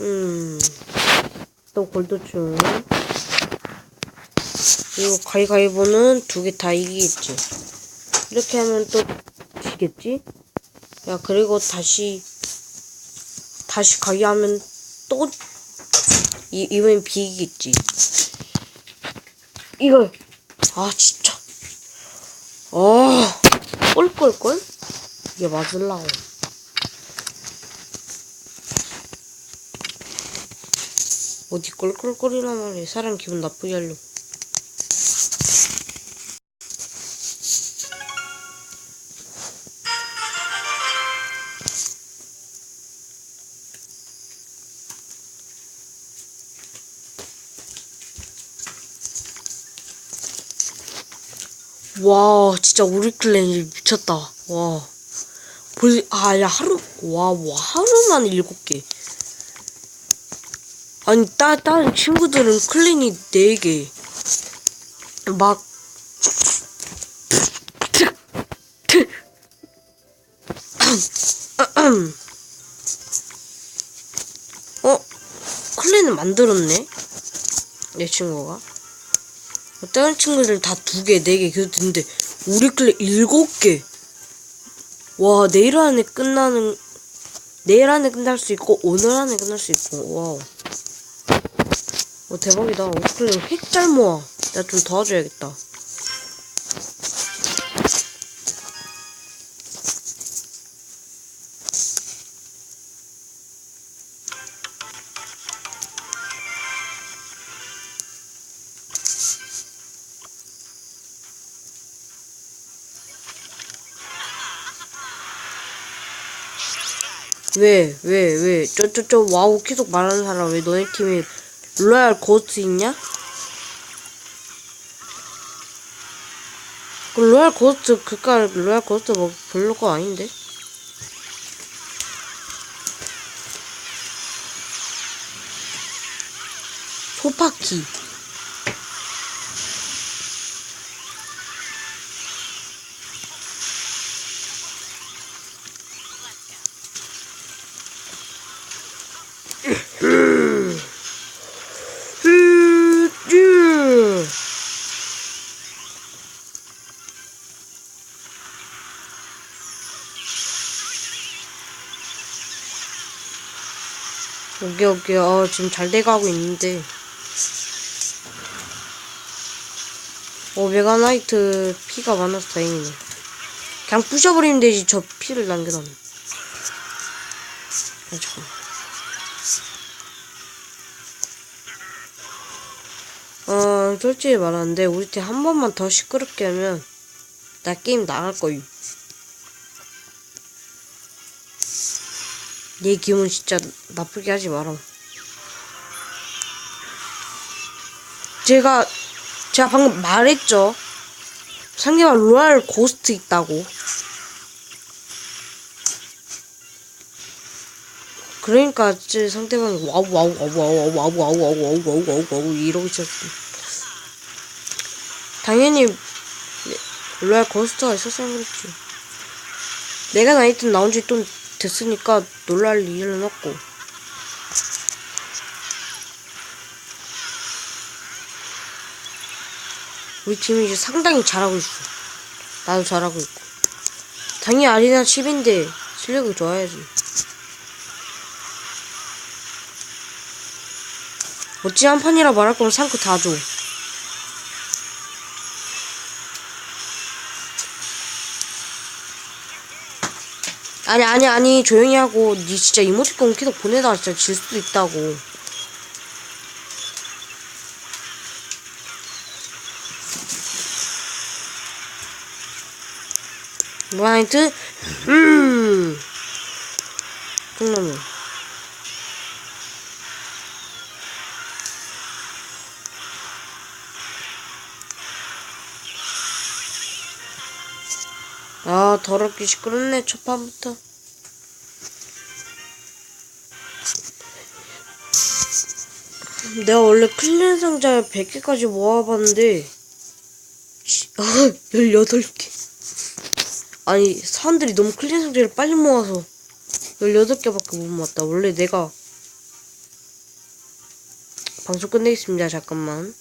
음. 또 골드충. 이거 가위가위보는 두 개 다 이기겠지. 이렇게 하면 또 지겠지? 야, 그리고 다시, 다시 가위하면 또, 이, 이번엔 비기겠지. 이거, 아, 진짜. 아, 꼴꼴꼴? 이게 맞을라고. 어디 꼴꼴꼴이란 말이야. 사람 기분 나쁘게 하려고. 와, 진짜 우리 클랜이 미쳤다. 와. 벌써, 아, 야, 하루, 와, 와, 하루만 일곱 개. 아니, 따, 다른 친구들은 클랜이 네 개. 막, 어? 클랜을 만들었네? 내 친구가. 다른 친구들 다 두 개, 네 개, 듣는데, 우리 클랜 일곱 개. 와, 내일 안에 끝나는, 내일 안에 끝날 수 있고, 오늘 안에 끝날 수 있고, 와우. 와, 대박이다. 클랜 핵잘 모아. 내가 좀 도와줘야겠다. 왜, 왜, 왜? 저, 저, 저, 와우 계속 말하는 사람 왜 너네 팀에 로얄 고스트 있냐? 그 로얄 고스트, 그까 로얄 고스트 뭐 별로 거 아닌데? 소파키. 으, 오케이 오케이 어 지금 잘 돼가고 있는데. 오 메가나이트 피가 많아서 다행이네. 그냥 부셔버리면 되지 저 피를 남겨놨네 아 잠깐만. 어 솔직히 말하는데 우리 팀 한 번만 더 시끄럽게 하면 나 게임 나갈 거임 내 기분 진짜 나쁘게 하지 마라. 제가 제가 방금 말했죠. 상대방 로얄 고스트 있다고. 그러니까 제 상대방이 와우 와우 와우 와우 와우 와우 와우 와우 와우 와우 와우 와우 이러고 있었어. 당연히 로얄 고스트가 있었으면 그랬지. 내가 나이트 나온 지 좀 됐으니까 놀랄 일은 없고. 우리 팀이 이제 상당히 잘하고 있어. 나도 잘하고 있고. 당연히 아리나 10인데 실력이 좋아야지. 어찌 한 판이라 말할 거면 상크 다 줘. 아니 아니 아니 조용히 하고 니 진짜 이모티콘 계속 보내다가 진짜 질 수도 있다고. 라이트? 음. 끝나면 아 더럽게 시끄럽네 첫 판부터 내가 원래 클랜 상자 100개까지 모아봤는데 씨, 아, 18개 아니 사람들이 너무 클랜 상자를 빨리 모아서 18개밖에 못 모았다 원래 내가 방송 끝내겠습니다. 잠깐만.